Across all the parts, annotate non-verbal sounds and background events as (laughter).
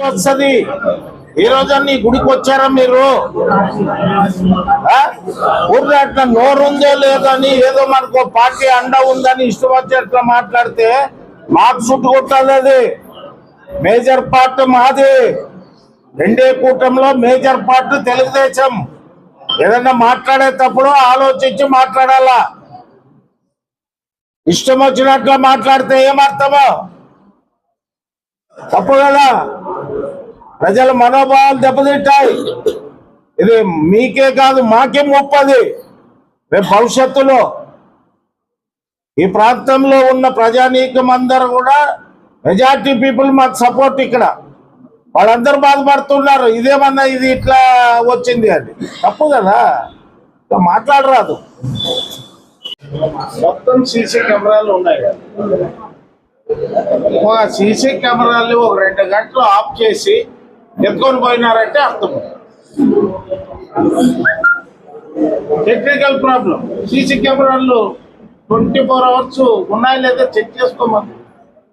వస్తుంది ఈ రోజన్నీ గుడికి వచ్చారా మీరు? ఊర్లో అట్లా నోరు ఉందో లేదో అని ఏదో మనకు పార్టీ అండ ఉందని ఇష్టం వచ్చేట్లా మాట్లాడితే మాకు చుట్టు కొట్టాలి అది. మేజర్ పార్ట్ మాది. రెండే కూటమిలో మేజర్ పార్ట్ తెలుగుదేశం. ఏదన్నా మాట్లాడేటప్పుడు ఆలోచించి మాట్లాడాలా? ఇష్టం వచ్చినట్లు మాట్లాడితే ఏమర్థమో? తప్పు కదా? ప్రజల మనోభావాలు దెబ్బతింటాయి. ఇది మీకే కాదు మాకే ముప్పది. రేపు భవిష్యత్తులో ఈ ప్రాంతంలో ఉన్న ప్రజానీకం అందరూ కూడా మెజార్టీ పీపుల్ మాకు సపోర్ట్ ఇక్కడ. వాళ్ళందరూ బాధపడుతున్నారు ఇదేమన్నా ఇది ఇట్లా వచ్చింది అది తప్పు కదా? ఇట్లా మాట్లాడరాదు. మొత్తం సీసీ కెమెరాలు ఉన్నాయి కదా. ఒక సీసీ కెమెరాలు ఒక రెండు గంటలు ఆఫ్ చేసి ఎత్తుకొని పోయినారంటే అర్థం. టెక్నికల్ ప్రాబ్లం సీసీ కెమెరాలు ట్వంటీ ఫోర్ అవర్స్ ఉన్నాయా లేదా చెక్ చేసుకోమని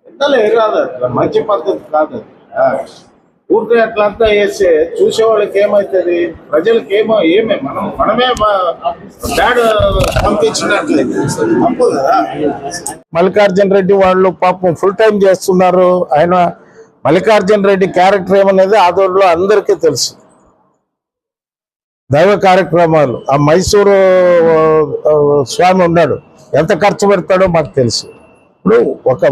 ఎంతలే రాదు అట్లా మంచి పద్ధతి కాదు అది. అట్లా ఊరికే అట్లంతా వేస్తే చూసేవాళ్ళకి ఏమవుతుంది ప్రజలకి ఏమో ఏమే మనం మనమే బ్యాడ్ పంపించినట్లయితే తప్పు కదా. మల్లికార్జున రెడ్డి వాళ్ళు పాపం ఫుల్ టైం చేస్తున్నారు. ఆయన మల్లికార్జున రెడ్డి క్యారెక్టర్ ఏమనేది ఆదోళనలో అందరికీ తెలుసు. దైవ కార్యక్రమాలు. ఆ మైసూరు స్వామి ఉన్నాడు. ఎంత ఖర్చు పెడతాడో మాకు తెలుసు. ఇప్పుడు ఒక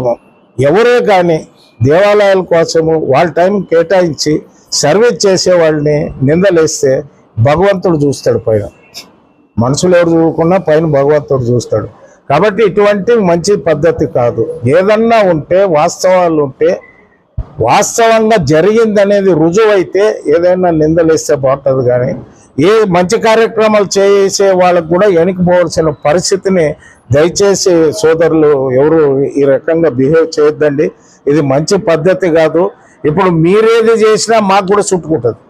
ఎవరే కానీ దేవాలయాల కోసము వాళ్ళ టైం కేటాయించి సర్వీస్ చేసే వాళ్ళని నిందలేస్తే భగవంతుడు చూస్తాడు పైన. మనుషులు ఎవరు చూడకుండా పైన భగవంతుడు చూస్తాడు. కాబట్టి ఇటువంటి మంచి పద్ధతి కాదు. ఏదన్నా ఉంటే వాస్తవాలు ఉంటే వాస్తవంగా జరిగింది అనేది రుజువైతే ఏదైనా నిందలేస్తే బాగుంటుంది కానీ ఏ మంచి కార్యక్రమాలు చేసే వాళ్ళకు కూడా వెనకపోవాల్సిన పరిస్థితిని దయచేసి సోదరులు ఎవరు ఈ రకంగా బిహేవ్ చేయొద్దండి. ఇది మంచి పద్ధతి కాదు. ఇప్పుడు మీరేది చేసినా మాకు కూడా చుట్టుకుంటుంది.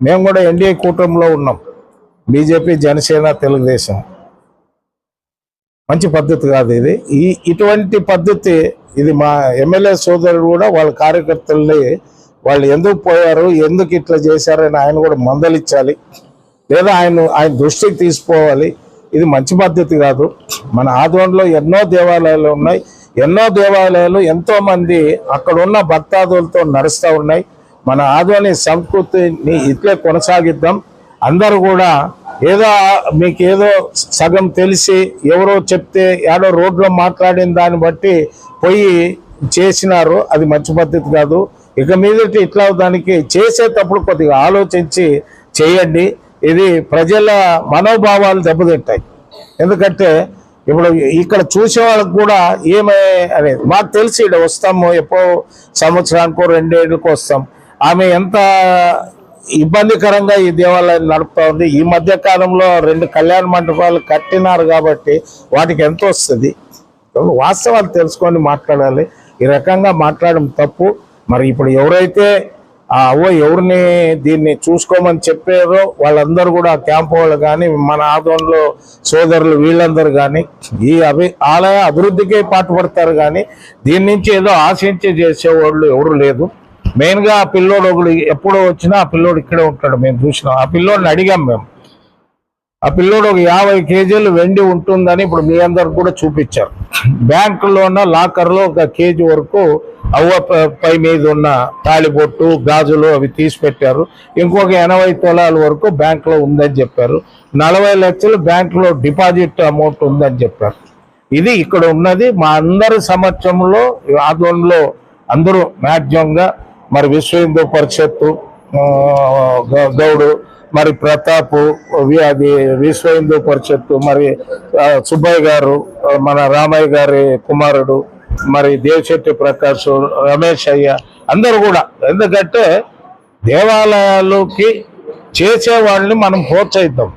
మేము కూడా ఎన్డీఏ కూటమిలో ఉన్నాం. బీజేపీ జనసేన తెలుగుదేశం. మంచి పద్ధతి కాదు ఇది. ఈ ఇటువంటి పద్ధతి ఇది మా ఎమ్మెల్యే సోదరుడు కూడా వాళ్ళ కార్యకర్తల్ని వాళ్ళు ఎందుకు పోయారు ఎందుకు ఇట్లా చేశారని ఆయన కూడా మందలిచ్చాలి లేదా ఆయన ఆయన దృష్టికి తీసుకోవాలి. ఇది మంచి పద్ధతి కాదు. మన ఆధ్వర్యంలో ఎన్నో దేవాలయాలు ఉన్నాయి. ఎన్నో దేవాలయాలు ఎంతో మంది అక్కడ ఉన్న భక్తాదులతో నడుస్తూ ఉన్నాయి. మన ఆధ్వర్య సంస్కృతిని ఇట్లే కొనసాగిద్దాం. అందరూ కూడా ఏదో మీకు ఏదో సగం తెలిసి ఎవరో చెప్తే ఏడో రోడ్లో మాట్లాడిన దాన్ని బట్టి పోయి చేసినారు అది మంచి పద్ధతి కాదు. ఇక మీదటి ఇట్లా దానికి చేసేటప్పుడు కొద్దిగా ఆలోచించి చేయండి. ఇది ప్రజల మనోభావాలు దెబ్బతింటాయి. ఎందుకంటే ఇప్పుడు ఇక్కడ చూసే వాళ్ళకి కూడా ఏమే అనేది మాకు తెలిసి ఇక్కడ వస్తాము ఎప్పుడో సంవత్సరానికో రెండేళ్ళకో వస్తాం. ఆమె ఎంత ఇబ్బందికరంగా ఈ దేవాలయాన్ని నడుపుతా ఉంది. ఈ మధ్య కాలంలో రెండు కళ్యాణ మండపాలు కట్టినారు కాబట్టి వాటికి ఎంత వస్తుంది? వాస్తవాలు తెలుసుకొని మాట్లాడాలి. ఈ రకంగా మాట్లాడడం తప్పు. మరి ఇప్పుడు ఎవరైతే ఆ అవ్వ ఎవరిని దీన్ని చూసుకోమని చెప్పారో వాళ్ళందరూ కూడా క్యాంప్ వాళ్ళు కానీ మన ఆదంలో సోదరులు వీళ్ళందరూ కానీ ఈ అభి ఆలయ అభివృద్ధికే పాటుపడతారు కానీ దీని నుంచి ఏదో ఆశించి చేసేవాళ్ళు ఎవరు లేదు. మెయిన్గా ఆ పిల్లోడు ఒకడు ఎప్పుడో వచ్చినా ఆ పిల్లోడు ఇక్కడే ఉంటాడు. మేము చూసినాం. ఆ పిల్లోడిని అడిగాం మేము. ఆ పిల్లోడు ఒక యాభై కేజీలు వెండి ఉంటుందని ఇప్పుడు మీ అందరు కూడా చూపించారు. బ్యాంకులోన లాకర్లో ఒక కేజీ వరకు అవ్వ పై మీద ఉన్న తాళిబొట్టు గాజులు అవి తీసి పెట్టారు. ఇంకొక ఎనభై తొలాల వరకు బ్యాంకులో ఉందని చెప్పారు. నలభై లక్షలు బ్యాంకులో డిపాజిట్ అమౌంట్ ఉందని చెప్పారు. ఇది ఇక్కడ ఉన్నది మా అందరి సమక్షంలో ఆధ్వర్యంలో అందరూ మ్యాక్సిమంగా మరి విశ్వ హిందూ పరిషత్తు గౌడు మరి ప్రతాప్ అది విశ్వ హిందూ పరిషత్తు మరి సుబ్బయ్య గారు మన రామయ్య గారి కుమారుడు మరి దేవశెట్టి ప్రకాష్ రమేష్ అయ్య అందరూ కూడా. ఎందుకంటే దేవాలయాలకి చేసే వాళ్ళని మనం ప్రోత్సహిద్దాం.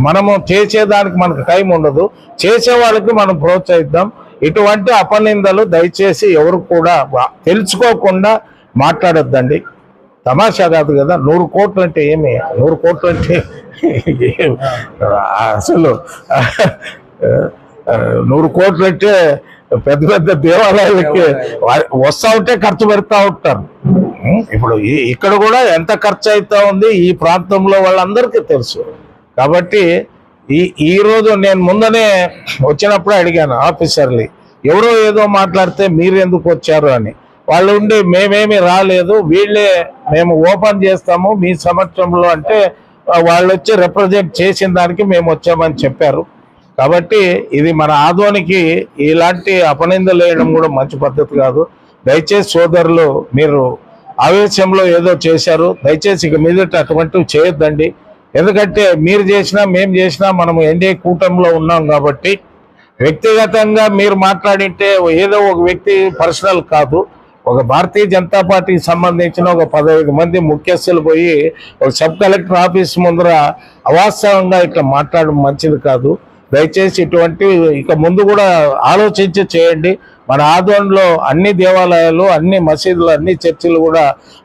మనము చేసేదానికి మనకు టైం ఉండదు. చేసే వాళ్ళకి మనం ప్రోత్సహిద్దాం. ఇటువంటి అపనిందలు దయచేసి ఎవరు కూడా తెలుసుకోకుండా మాట్లాడొద్దండి. తమాషా కాదు కదా నూరు కోట్లు అంటే ఏమి? నూరు కోట్లు అంటే అసలు నూరు కోట్లు అంటే పెద్ద పెద్ద దేవాలయాలకి వస్తా ఉంటే ఖర్చు పెడతా ఉంటారు. ఇప్పుడు ఇక్కడ కూడా ఎంత ఖర్చు అవుతా ఉంది ఈ ప్రాంతంలో వాళ్ళందరికీ తెలుసు. కాబట్టి ఈ ఈరోజు నేను ముందనే వచ్చినప్పుడు అడిగాను ఆఫీసర్ని ఎవరో ఏదో మాట్లాడితే మీరు ఎందుకు వచ్చారు? అని. వాళ్ళు ఉండి మేమేమి రాలేదు వీళ్ళే మేము ఓపెన్ చేస్తాము మీ సమక్షంలో అంటే వాళ్ళు వచ్చి రిప్రజెంట్ చేసిన దానికి మేము వచ్చామని చెప్పారు. కాబట్టి ఇది మన ఆదోనికి ఇలాంటి అపనిందలు వేయడం కూడా మంచి పద్ధతి కాదు. దయచేసి సోదరులు మీరు ఆవేశంలో ఏదో చేశారు దయచేసి ఇక మీదట అటువంటివి చేయొద్దండి. ఎందుకంటే మీరు చేసినా మేము చేసినా మనము ఎన్డీఏ కూటమిలో ఉన్నాం కాబట్టి వ్యక్తిగతంగా మీరు మాట్లాడింటే ఏదో ఒక వ్యక్తి పర్సనల్ కాదు. ఒక భారతీయ జనతా పార్టీకి సంబంధించిన ఒక పదహైదు మంది ముఖ్యస్తులు పోయి ఒక సబ్ కలెక్టర్ ఆఫీస్ ముందర అవాస్తవంగా ఇట్లా మాట్లాడడం మంచిది కాదు. దయచేసి ఇటువంటి ఇక ముందు కూడా ఆలోచించి చేయండి. మన ఆధ్వర్యంలో అన్ని దేవాలయాలు అన్ని మసీదులు అన్ని చర్చిలు కూడా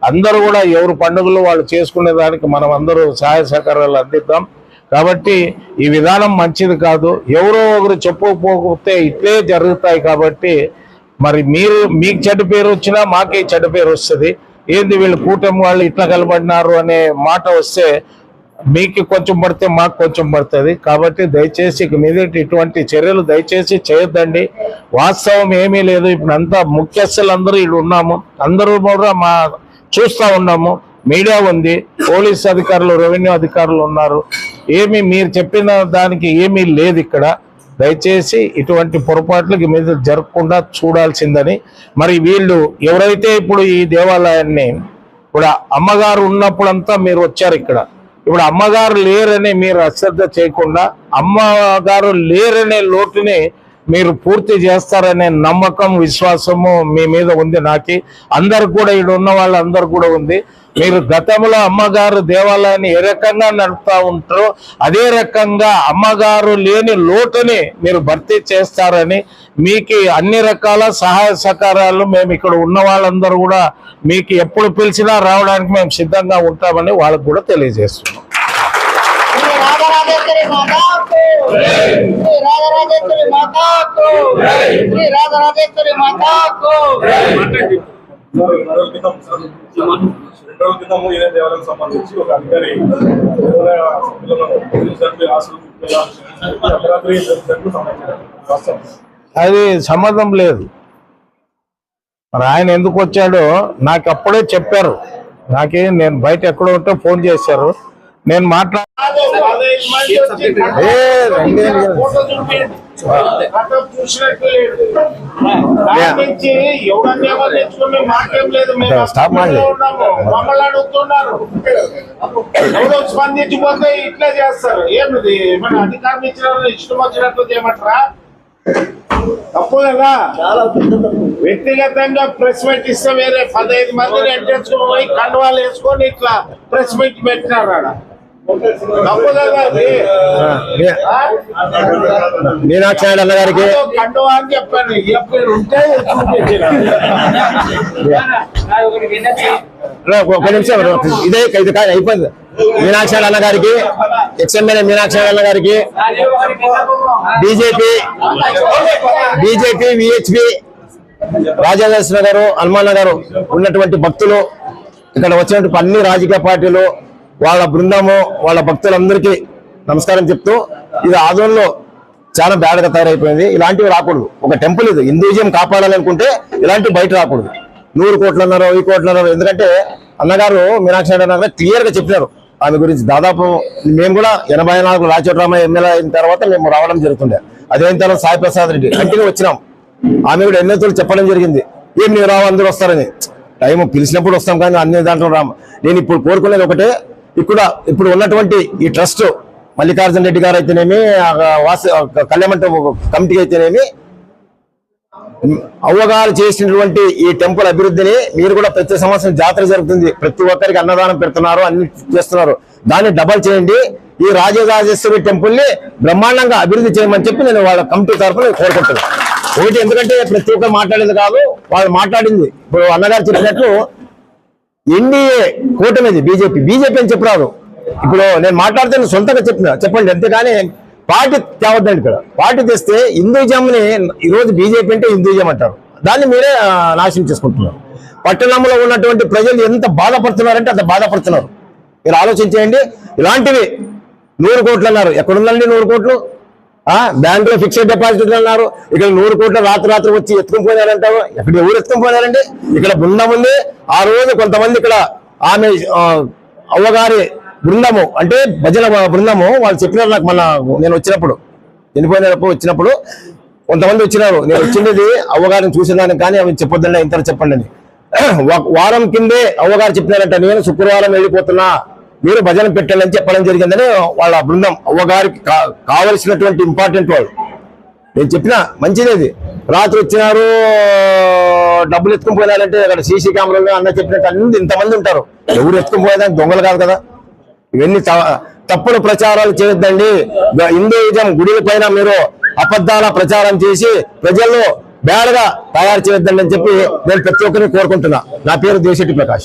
అందరూ కూడా ఎవరు పండుగలు వాళ్ళు చేసుకునే దానికి మనం అందరూ సహాయ సహకారాలు అందిద్దాం. కాబట్టి ఈ విధానం మంచిది కాదు. ఎవరో ఒకరు చెప్పకపోతే ఇట్లే జరుగుతాయి కాబట్టి మరి మీరు మీకు చెడ్డ పేరు వచ్చినా మాకే చెడ్డ పేరు వస్తుంది. ఏంది వీళ్ళు కూటమి వాళ్ళు ఇట్లా కలబడినారు అనే మాట వస్తే మీకు కొంచెం పడితే మాకు కొంచెం పడుతుంది. కాబట్టి దయచేసి ఇక మీద ఇటువంటి చర్యలు దయచేసి చేయొద్దండి. వాస్తవం ఏమీ లేదు. ఇప్పుడు అంతా ముఖ్యస్థులు అందరూ వీళ్ళు ఉన్నాము. అందరూ కూడా మా చూస్తూ ఉన్నాము. మీడియా ఉంది. పోలీస్ అధికారులు రెవెన్యూ అధికారులు ఉన్నారు. ఏమి మీరు చెప్పిన దానికి ఏమీ లేదు ఇక్కడ. దయచేసి ఇటువంటి పొరపాట్లకి మీద జరగకుండా చూడాల్సిందని. మరి వీళ్ళు ఎవరైతే ఇప్పుడు ఈ దేవాలయాన్ని ఇప్పుడు అమ్మగారు ఉన్నప్పుడంతా మీరు వచ్చారు ఇక్కడ. ఇప్పుడు అమ్మగారు లేరని మీరు అశ్రద్ధ చేయకుండా అమ్మగారు లేరనే లోటుని మీరు పూర్తి చేస్తారనే నమ్మకం విశ్వాసము మీ మీద ఉంది నాకి. అందరు కూడా ఇక్కడ ఉన్న వాళ్ళందరూ కూడా ఉంది. మీరు గతంలో అమ్మగారు దేవాలయాన్ని ఏ రకంగా నడుపుతా ఉంటారో అదే రకంగా అమ్మగారు లేని లోటుని మీరు భర్తీ చేస్తారని మీకు అన్ని రకాల సహాయ సహకారాలు మేము ఇక్కడ ఉన్న వాళ్ళందరూ కూడా మీకు ఎప్పుడు పిలిచినా రావడానికి మేము సిద్ధంగా ఉంటామని వాళ్ళకు కూడా తెలియజేస్తున్నాం. శ్రీ రాధరాజేశ్వరి మాతాకు శ్రీ రాధరాజేశ్వరి మాతాకు శ్రీ రాధరాజేశ్వరి మాతాకు రెండు రోజుల క్రితం రెండు రోజుల క్రితం ఇదే దేవాలయం సంబంధించి ఒక అధికారి దేవాలయ. అది సంబంధం లేదు మరి ఆయన ఎందుకు వచ్చాడో నాకు అప్పుడే చెప్పారు నాకే నేను బయట ఎక్కడో ఉంటే ఫోన్ చేశారు నేను మాట్లా ఏ, రండి, రండి. స్టాప్. మమ్మల్ని అడుగుతున్నారు. ఎవరో స్పందించిపోతే ఇట్లా చేస్తారు. ఏమిది? మన అధికారం ఇచ్చిన వాళ్ళు ఇష్టం వచ్చినట్లు చేయమంటారా? తప్పు కదా. వ్యక్తిగతంగా ప్రెస్ మీట్ ఇస్తే వేరే పదహైదు మందిని ఎంటేసుకుని పోయి కండువాలు వేసుకొని ఇట్లా ప్రెస్ మీట్ పెట్టినారు ఆడ? మీనాక్షి నాయుడు అన్న గారికి ఏదో కండువా అని చెప్పాను. ఎప్పుడు ఉంటే చూపించిన. రా, ఒక నిమిషం. ఇదే ఇది కాదు అయిపోయింది. మీనాక్షి నాయుడు అన్న గారికి ఎక్స్ఎమ్మెల్యే మీనాక్షి నాయుడు అన్న గారికి బీజేపీ బీజేపీ విహెచ్పి రాజాదేశ్వర గారు హనుమాన్ గారు ఉన్నటువంటి భక్తులు ఇక్కడ వచ్చినటువంటి అన్ని రాజకీయ పార్టీలు వాళ్ళ బృందము వాళ్ళ భక్తులందరికీ నమస్కారం చెప్తూ ఇది ఆదోళనలో చాలా బ్యాడ్గా తయారైపోయింది. ఇలాంటివి రాకూడదు. ఒక టెంపుల్ ఇది. హిందూజం కాపాడాలనుకుంటే ఇలాంటివి బయట రాకూడదు. నూరు కోట్లు ఈ వెయ్యి కోట్లు ఎందుకంటే అన్నగారు మీనాక్షి నాయుడు క్లియర్గా చెప్పినారు. ఆమె గురించి దాదాపు మేము కూడా ఎనభై నాలుగు రామయ్య ఎమ్మెల్యే అయిన తర్వాత మేము రావడం జరుగుతుండే. అదేం తర్వాత సాయి ప్రసాద్ రెడ్డి. కంటిన్యూ వచ్చినాం. ఆమె కూడా ఎన్నో చెప్పడం జరిగింది. ఏం నేను రావు? అందరూ వస్తారని. టైం పిలిచినప్పుడు వస్తాం కానీ అన్ని దాంట్లో రాము. నేను ఇప్పుడు కోరుకునేది ఒకటే ఇక్కడ ఇప్పుడు ఉన్నటువంటి ఈ ట్రస్ట్ మల్లికార్జున రెడ్డి గారు అయితేనేమి ఆ వాసు కళ్యాణ కమిటీ అయితేనేమి అవ్వగాలు చేసినటువంటి ఈ టెంపుల్ అభివృద్ధిని మీరు కూడా ప్రతి సంవత్సరం జాతర జరుగుతుంది. ప్రతి ఒక్కరికి అన్నదానం పెడుతున్నారు అన్ని చేస్తున్నారు. దాన్ని డబల్ చేయండి. ఈ రాజరాజేశ్వరి టెంపుల్ని బ్రహ్మాండంగా అభివృద్ధి చేయమని చెప్పి నేను వాళ్ళ కమిటీ తరఫున కోరుకుంటున్నాను. ఒకటి ఎందుకంటే ప్రతి ఒక్కరు మాట్లాడేది కాదు వాళ్ళు మాట్లాడింది. ఇప్పుడు అన్నగారు చెప్పినట్లు ఎన్డీఏ కూటమిది బీజేపీ. బీజేపీ అని చెప్పరాదు. ఇప్పుడు నేను మాట్లాడుతున్న సొంతంగా చెప్పిన చెప్పండి. అంతేగాని పార్టీ తేవద్దండి ఇక్కడ. పార్టీ తెస్తే హిందూజంని ఈరోజు బీజేపీ అంటే హిందూజం అంటారు. దాన్ని మీరే నాశనం చేసుకుంటున్నారు. పట్టణంలో ఉన్నటువంటి ప్రజలు ఎంత బాధపడుతున్నారంటే అంత బాధపడుతున్నారు. మీరు ఆలోచించేయండి. ఇలాంటివి నూరు కోట్లు అన్నారు. ఎక్కడుందండి నూరు కోట్లు? బ్యాంక్లో ఫిక్స్డ్ డిపాజిట్ అన్నారు ఇక్కడ నూరు కోట్ల రాత్రి రాత్రి వచ్చి ఎత్తుకుని పోయినారంటారు. ఎక్కడ ఎవరు ఎత్తుకుని పోయారండి ఇక్కడ బృందం ఉంది. ఆ రోజు కొంతమంది ఇక్కడ ఆమె అవ్వగారి బృందము అంటే భజన బృందము వాళ్ళు చెప్పినారు నాకు మన నేను వచ్చినప్పుడు. చనిపోయినప్పుడు వచ్చినప్పుడు కొంతమంది వచ్చినారు. నేను వచ్చినది అవ్వగారిని చూసినాను కానీ అవి చెప్పొద్దండి ఇంత చెప్పండి (clears throat) వారం కిందే అవ్వగారు చెప్పినారంట నేను శుక్రవారం వెళ్ళిపోతున్నా. మీరు భజన పెట్టాలని చెప్పడం జరిగిందని వాళ్ళ బృందం అవ్వగారికి కావలసినటువంటి ఇంపార్టెంట్ వాళ్ళు. నేను చెప్పిన మంచిది రాత్రి వచ్చినారు డబ్బులు ఎత్తుకుని పోయాలంటే అక్కడ సీసీ కెమెరాలు అన్న చెప్పినట్టు అన్ని ఇంతమంది ఉంటారు. ఎవరు ఎత్తుకుని పోయేదానికి దొంగలు కాదు కదా. ఇవన్నీ త- తప్పుడు ప్రచారాలు చేయొద్దండి. హిందూయిజం గుడిల పైన మీరు అబద్ధాల ప్రచారం చేసి ప్రజల్లో బేడగా తయారు చేయొద్దండి అని చెప్పి నేను ప్రతి ఒక్కరిని కోరుకుంటున్నా. నా పేరు దేశెట్టి ప్రకాష్.